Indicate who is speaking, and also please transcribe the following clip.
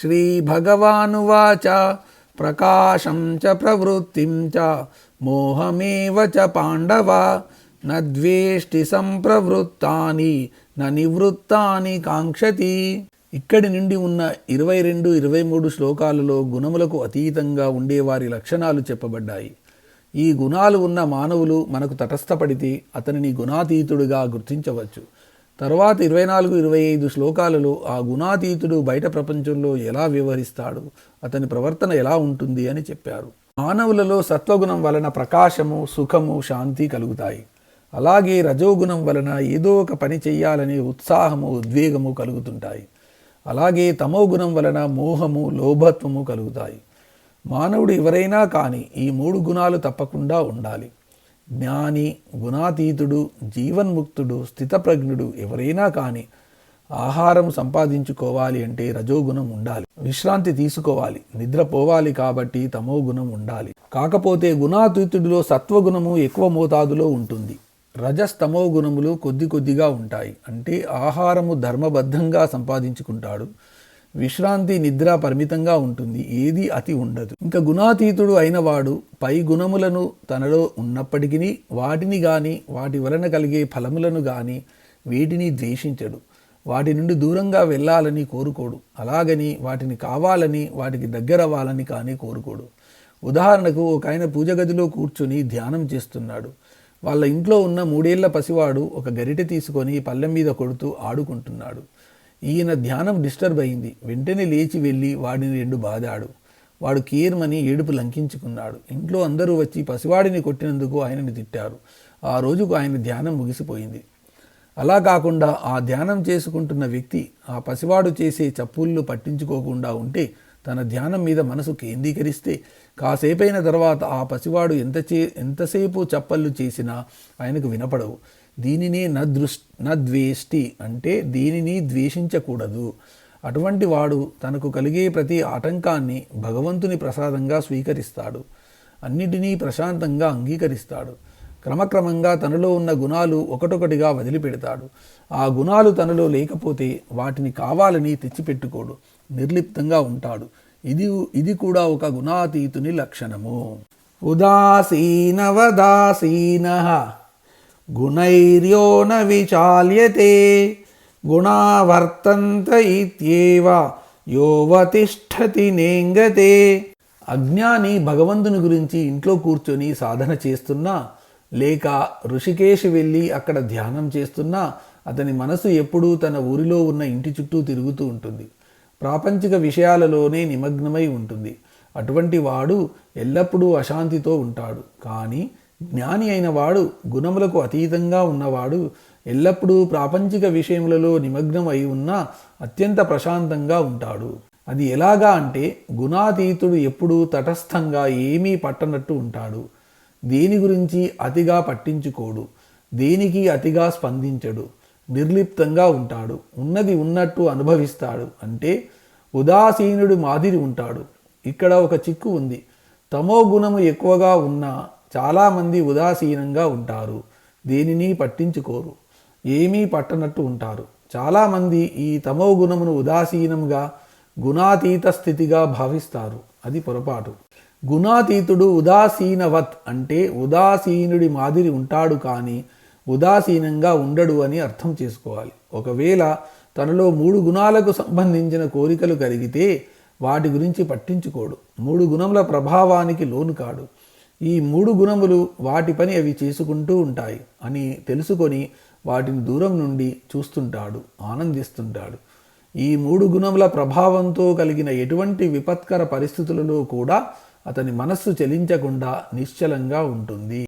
Speaker 1: శ్రీభగవానువాచ ప్రకాశం చ ప్రవృత్తిం చ మోహమేవ చ పాండవ నద్వేష్టి సంప్రవృత్తాని న నివృత్తాని కాంక్షతి ఇక్కడి నుండి ఉన్న ఇరవై రెండు ఇరవై మూడు శ్లోకాలలో గుణములకు అతీతంగా ఉండేవారి లక్షణాలు చెప్పబడ్డాయి. ఈ గుణాలు ఉన్న మానవులు మనకు తటస్థపడితే అతనిని గుణాతీతుడిగా గుర్తించవచ్చు. తర్వాత ఇరవై నాలుగు ఇరవై ఐదు శ్లోకాలలో ఆ గుణాతీతుడు బయట ప్రపంచంలో ఎలా వ్యవహరిస్తాడు? అతని ప్రవర్తన ఎలా ఉంటుంది అని చెప్పారు. మానవులలో సత్వగుణం వలన ప్రకాశము సుఖము శాంతి కలుగుతాయి. అలాగే రజోగుణం వలన ఏదో ఒక పని చెయ్యాలనే ఉత్సాహము ఉద్వేగము కలుగుతుంటాయి. అలాగే తమోగుణం వలన మోహము లోభత్వము కలుగుతాయి. మానవుడు ఎవరైనా కానీ ఈ మూడు గుణాలు తప్పకుండా ఉండాలి. జ్ఞాని గుణాతీతుడు జీవన్ముక్తుడు స్థితప్రజ్ఞుడు ఎవరైనా కానీ ఆహారం సంపాదించుకోవాలి అంటే రజోగుణం ఉండాలి. విశ్రాంతి తీసుకోవాలి. నిద్రపోవాలి కాబట్టి తమో గుణం ఉండాలి. కాకపోతే గుణాతీతుడిలో సత్వగుణము ఎక్కువ మోతాదులో ఉంటుంది. రజస్తమో గుణములు కొద్ది కొద్దిగా ఉంటాయి. అంటే ఆహారము ధర్మబద్ధంగా సంపాదించుకుంటాడు. విశ్రాంతి నిద్ర పరిమితంగా ఉంటుంది ఏది అతి ఉండదు. ఇంకా గుణాతీతుడు అయినవాడు పై గుణములను తనలో ఉన్నప్పటికీ వాటిని గాని వాటి వలన కలిగే ఫలములను గాని వీటిని ద్వేషించడు. వాటి నుండి దూరంగా వెళ్ళాలని కోరుకోడు. అలాగని వాటిని కావాలని వాటికి దగ్గరవ్వాలని కానీ కోరుకోడు. ఉదాహరణకు ఒక ఆయన పూజ గదిలో కూర్చుని ధ్యానం చేస్తున్నాడు. వాళ్ళ ఇంట్లో ఉన్న మూడేళ్ళ పసివాడు ఒక గరిటె తీసుకొని పళ్ళెం మీద కొడుతూ ఆడుకుంటున్నాడు. ఈయన ధ్యానం డిస్టర్బ్ అయింది. వెంటనే లేచి వెళ్ళి వాడిని రెండు బాదాడు. వాడు కీర్మని ఏడుపు లంకించుకున్నాడు. ఇంట్లో అందరూ వచ్చి పసివాడిని కొట్టినందుకు ఆయనని తిట్టారు. ఆ రోజుకు ఆయన ధ్యానం ముగిసిపోయింది. అలా కాకుండా ఆ ధ్యానం చేసుకుంటున్న వ్యక్తి ఆ పసివాడు చేసే చప్పుళ్ళు పట్టించుకోకుండా ఉంటే తన ధ్యానం మీద మనసు కేంద్రీకరిస్తే కాసేపైన తర్వాత ఆ పసివాడు ఎంత చే ఎంతసేపు చప్పళ్ళు చేసినా ఆయనకు వినపడవు. దీనినే నదృష్ నద్వేష్టి అంటే దీనిని ద్వేషించకూడదు. అటువంటి వాడు తనకు కలిగే ప్రతి ఆటంకాన్ని భగవంతుని ప్రసాదంగా స్వీకరిస్తాడు. అన్నిటినీ ప్రశాంతంగా అంగీకరిస్తాడు. క్రమక్రమంగా తనలో ఉన్న గుణాలు ఒకటొకటిగా వదిలిపెడతాడు. ఆ గుణాలు తనలో లేకపోతే వాటిని కావాలని తెచ్చిపెట్టుకోడు. నిర్లిప్తంగా ఉంటాడు. ఇది ఇది కూడా ఒక గుణాతీతుని లక్షణము. ఉదాసీనవదాసీన గుణైర్యో న విచాల్యతే గుణావర్తంత ఇత్యేవ యోవతిష్ఠతి నేంగతే. అజ్ఞాని భగవంతుని గురించి ఇంట్లో కూర్చొని సాధన చేస్తున్నా లేక ఋషికేశ్ వెళ్ళి అక్కడ ధ్యానం చేస్తున్నా అతని మనసు ఎప్పుడూ తన ఊరిలో ఉన్న ఇంటి చుట్టూ తిరుగుతూ ఉంటుంది. ప్రాపంచిక విషయాలలోనే నిమగ్నమై ఉంటుంది. అటువంటి వాడు ఎల్లప్పుడూ అశాంతితో ఉంటాడు. కానీ జ్ఞాని అయిన వాడు గుణములకు అతీతంగా ఉన్నవాడు ఎల్లప్పుడూ ప్రాపంచిక విషయములలో నిమగ్నం అయి ఉన్న అత్యంత ప్రశాంతంగా ఉంటాడు. అది ఎలాగా అంటే గుణాతీతుడు ఎప్పుడూ తటస్థంగా ఏమీ పట్టనట్టు ఉంటాడు. దేని గురించి అతిగా పట్టించుకోడు. దేనికి అతిగా స్పందించడు. నిర్లిప్తంగా ఉంటాడు. ఉన్నది ఉన్నట్టు అనుభవిస్తాడు. అంటే ఉదాసీనుడు మాదిరి ఉంటాడు. ఇక్కడ ఒక చిక్కు ఉంది. తమో గుణము ఎక్కువగా ఉన్నా చాలామంది ఉదాసీనంగా ఉంటారు. దేనిని పట్టించుకోరు. ఏమీ పట్టనట్టు ఉంటారు. చాలామంది ఈ తమో గుణమును ఉదాసీనంగా గుణాతీత స్థితిగా భావిస్తారు. అది పొరపాటు. గుణాతీతుడు ఉదాసీనవత్ అంటే ఉదాసీనుడి మాదిరి ఉంటాడు కానీ ఉదాసీనంగా ఉండడు అని అర్థం చేసుకోవాలి. ఒకవేళ తనలో మూడు గుణాలకు సంబంధించిన కోరికలు కలిగితే వాటి గురించి పట్టించుకోడు. మూడు గుణముల ప్రభావానికి లోను కాడు. ఈ మూడు గుణములు వాటి పని అవి చేసుకుంటూ ఉంటాయి అని తెలుసుకొని వాటిని దూరం నుండి చూస్తుంటాడు ఆనందిస్తుంటాడు. ఈ మూడు గుణముల ప్రభావంతో కలిగిన ఎటువంటి విపత్కర పరిస్థితులలో కూడా అతని మనస్సు చలించకుండా నిశ్చలంగా ఉంటుంది.